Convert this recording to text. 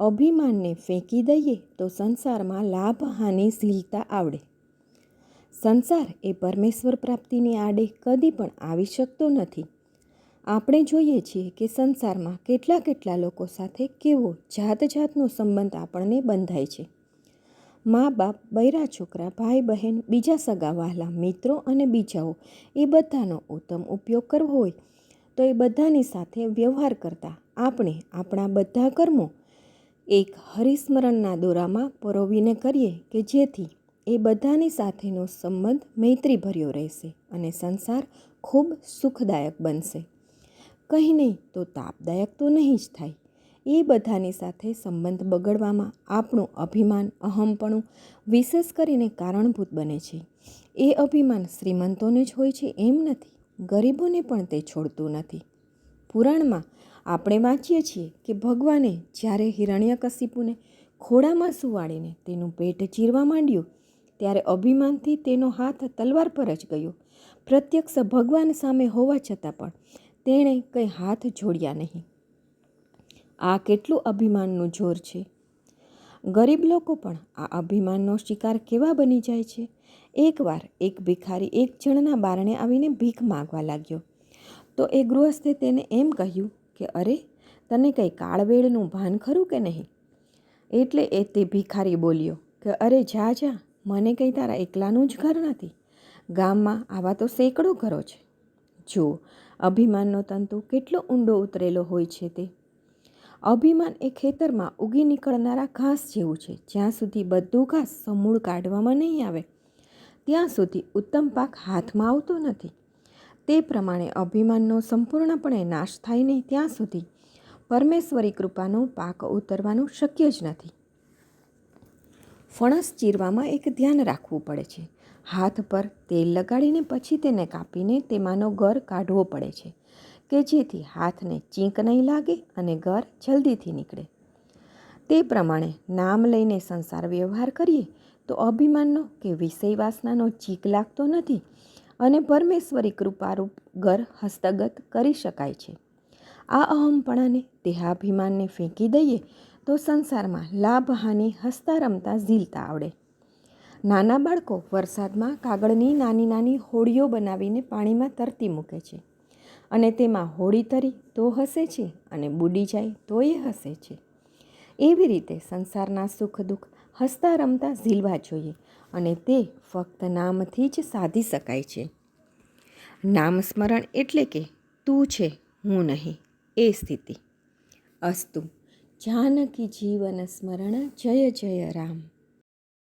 અભિમાનને ફેંકી દઈએ તો સંસારમાં લાભ, હાનિ ઝીલતા આવડે. સંસાર એ પરમેશ્વર પ્રાપ્તિની આડે કદી પણ આવી શકતો નથી. આપણે જોઈએ છીએ કે સંસારમાં કેટલા કેટલા લોકો સાથે કેવો જાત જાતનો સંબંધ આપણને બંધાય છે. મા બાપ, બૈરા છોકરા, ભાઈ બહેન, બીજા સગા વહાલા, મિત્રો અને બીજાઓ એ બધાનો ઉત્તમ ઉપયોગ કરવો હોય તો એ બધાની સાથે વ્યવહાર કરતાં આપણે આપણા બધા કર્મો એક હરિસ્મરણના દોરામાં પરોવીને કરીએ કે જેથી એ બધાની સાથેનો સંબંધ મૈત્રીભર્યો રહેશે અને સંસાર ખૂબ સુખદાયક બનશે. કંઈ નહીં, તો તાપદાયક તો નહીં જ થાય. એ બધાની સાથે સંબંધ બગડવામાં આપણું અભિમાન અહમપણું વિશેષ કરીને કારણભૂત બને છે. એ અભિમાન શ્રીમંતોને જ હોય છે એમ નથી, ગરીબોને પણ તે છોડતું નથી. પુરાણમાં આપણે વાંચીએ છીએ કે ભગવાને જ્યારે હિરણ્યકશિપુને ખોડામાં સુવાડીને તેનું પેટ ચીરવા માંડ્યું, ત્યારે અભિમાનથી તેનો હાથ તલવાર પર જ ગયો. પ્રત્યક્ષ ભગવાન સામે હોવા છતાં પણ તેણે કંઈ હાથ જોડ્યા નહીં. આ કેટલું અભિમાનનું જોર છે. ગરીબ લોકો પણ આ અભિમાનનો શિકાર કેવા બની જાય છે? એકવાર એક ભિખારી એક જણના બારણે આવીને ભીખ માગવા લાગ્યો. તો એ ગૃહસ્થે તેને એમ કહ્યું કે અરે, તને કંઈ કાળવેળનું ભાન ખરું કે નહીં? એટલે એ તે ભિખારી બોલ્યો કે અરે, જા જા, મને કંઈ તારા એકલાનું જ ઘર નથી. ગામમાં આવા તો સેંકડો ઘરો છે. જો, અભિમાનનો તંતુ કેટલો ઊંડો ઉતરેલો હોય છે તે. અભિમાન એ ખેતરમાં ઉગી નીકળનારા ઘાસ જેવું છે, જ્યાં સુધી બધું ઘાસ સમૂળ કાઢવામાં નહીં આવે. ત્યાં સુધી ઉત્તમ પાક હાથમાં આવતો નથી. તે પ્રમાણે અભિમાનનો સંપૂર્ણપણે નાશ થાય નહીં ત્યાં સુધી. પરમેશ્વરી કૃપાનો પાક ઉતરવાનું શક્ય જ નથી. ફણસ ચીરવામાં એક ધ્યાન રાખવું પડે છે. હાથ પર તેલ લગાડીને પછી તેને કાપીને તેમાંનો ગર કાઢવો પડે છે, કે જેથી હાથને ચીંક નહીં લાગે અને ગર જલ્દીથી નીકળે. તે પ્રમાણે નામ લઈને સંસાર વ્યવહાર કરીએ તો અભિમાનનો કે વિષય વાસનાનો ચીક લાગતો નથી. અને પરમેશ્વરી કૃપારૂપ ઘર હસ્તગત કરી શકાય છે. આ અહમપણાને દેહાભિમાનને ફેંકી દઈએ તો સંસારમાં લાભ, હાનિ હસતા રમતા ઝીલતા આવડે. નાના બાળકો વરસાદમાં કાગળની નાની નાની હોડીઓ બનાવીને પાણીમાં તરતી મૂકે છે. અને તેમાં હોડી તરી તો હસે છે અને બુડી જાય તો એ હસે છે. એવી રીતે સંસારના સુખ દુઃખ હસતા રમતા ઝીલવા જોઈએ અને તે ફક્ત નામથી જ સાધી શકાય છે. નામ સ્મરણ એટલે કે તું છે, હું નહીં, એ સ્થિતિ. અસ્તુ, જાનકી જીવન સ્મરણ, જય જય રામ.